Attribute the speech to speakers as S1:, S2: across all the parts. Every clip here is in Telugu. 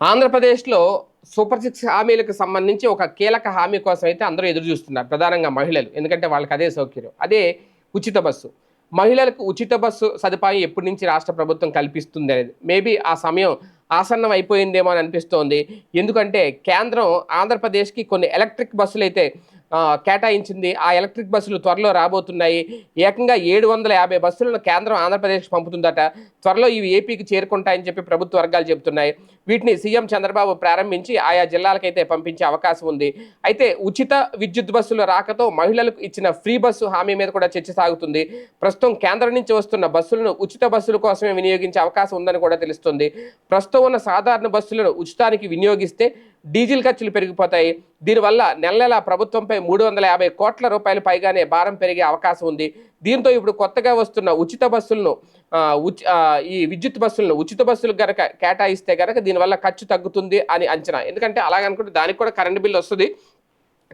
S1: ఆంధ్రప్రదేశ్లో సూపర్ సిక్స్ హామీలకు సంబంధించి ఒక కీలక హామీ కోసం అయితే అందరూ ఎదురు చూస్తున్నారు ప్రధానంగా మహిళలు. ఎందుకంటే వాళ్ళకి అదే సౌకర్యం అదే ఉచిత బస్సు. మహిళలకు ఉచిత బస్సు సదుపాయం ఎప్పటి నుంచి రాష్ట్ర ప్రభుత్వం కల్పిస్తుంది అనేది. మేబీ ఆ సమయం ఆసన్నం అయిపోయిందేమో అని అనిపిస్తోంది. ఎందుకంటే కేంద్రం ఆంధ్రప్రదేశ్కి కొన్ని ఎలక్ట్రిక్ బస్సులు అయితే కేటాయించింది. ఆ ఎలక్ట్రిక్ బస్సులు త్వరలో రాబోతున్నాయి. ఏకంగా ఏడు వందల యాభై బస్సులను కేంద్రం ఆంధ్రప్రదేశ్కి పంపుతుందట. త్వరలో ఇవి ఏపీకి చేరుకుంటాయని చెప్పి ప్రభుత్వ వర్గాలు చెబుతున్నాయి. వీటిని సీఎం చంద్రబాబు ప్రారంభించి ఆయా జిల్లాలకైతే పంపించే అవకాశం ఉంది. అయితే ఉచిత విద్యుత్ బస్సుల రాకతో మహిళలకు ఇచ్చిన ఫ్రీ బస్సు హామీ మీద కూడా చర్చ సాగుతుంది. ప్రస్తుతం కేంద్రం నుంచి వస్తున్న బస్సులను ఉచిత బస్సుల కోసమే వినియోగించే అవకాశం ఉందని కూడా తెలుస్తుంది. ప్రస్తుతం ఉన్న సాధారణ బస్సులను ఉచితానికి వినియోగిస్తే డీజిల్ ఖర్చులు పెరిగిపోతాయి. దీనివల్ల నెల నెల ప్రభుత్వంపై మూడు వందల యాభై కోట్ల రూపాయలు పైగానే భారం పెరిగే అవకాశం ఉంది. దీంతో ఇప్పుడు కొత్తగా వస్తున్న ఉచిత బస్సులను ఉచి ఈ విద్యుత్ బస్సులను ఉచిత బస్సులు గనక కేటాయిస్తే గనక దీనివల్ల ఖర్చు తగ్గుతుంది అని అంచనా. ఎందుకంటే అలాగనుకుంటే దానికి కూడా కరెంటు బిల్లు వస్తుంది.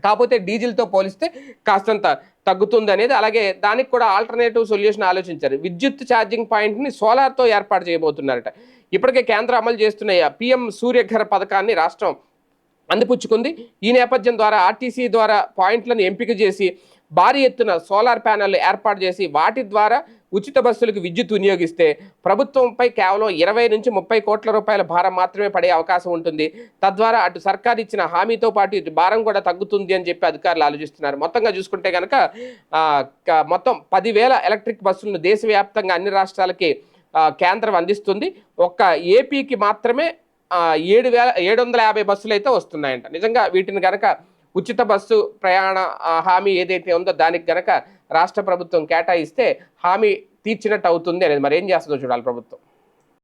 S1: కాకపోతే డీజిల్తో పోలిస్తే కాస్తంత తగ్గుతుంది అనేది అలాగే దానికి కూడా ఆల్టర్నేటివ్ సొల్యూషన్ ఆలోచించారు. విద్యుత్ ఛార్జింగ్ పాయింట్ని సోలార్తో ఏర్పాటు చేయబోతున్నారట. ఇప్పటికే కేంద్రం అమలు చేస్తున్న పిఎం సూర్యఘర పథకాన్ని రాష్ట్రం అందిపుచ్చుకుంది. ఈ నేపథ్యం ద్వారా ఆర్టీసీ ద్వారా పాయింట్లను ఎంపిక చేసి భారీ ఎత్తున సోలార్ ప్యానెల్ ఏర్పాటు చేసి వాటి ద్వారా ఉచిత బస్సులకు విద్యుత్ వినియోగిస్తే ప్రభుత్వంపై కేవలం ఇరవై నుంచి ముప్పై కోట్ల రూపాయల భారం మాత్రమే పడే అవకాశం ఉంటుంది. తద్వారా అటు సర్కార్ ఇచ్చిన హామీతో పాటు ఇటు భారం కూడా తగ్గుతుంది అని చెప్పి అధికారులు ఆలోచిస్తున్నారు. మొత్తంగా చూసుకుంటే కనుక మొత్తం పదివేల ఎలక్ట్రిక్ బస్సులను దేశవ్యాప్తంగా అన్ని రాష్ట్రాలకి కేంద్రం అందిస్తుంది. ఒక్క ఏపీకి మాత్రమే ఏడు వేల ఏడు వందల యాభై బస్సులు అయితే వస్తున్నాయంట. నిజంగా వీటిని గనక ఉచిత బస్సు ప్రయాణ హామీ ఏదైతే ఉందో దానికి గనక రాష్ట్ర ప్రభుత్వం కేటాయిస్తే హామీ తీర్చినట్టు అవుతుంది అనేది మరి ఏం చేస్తుందో చూడాలి ప్రభుత్వం.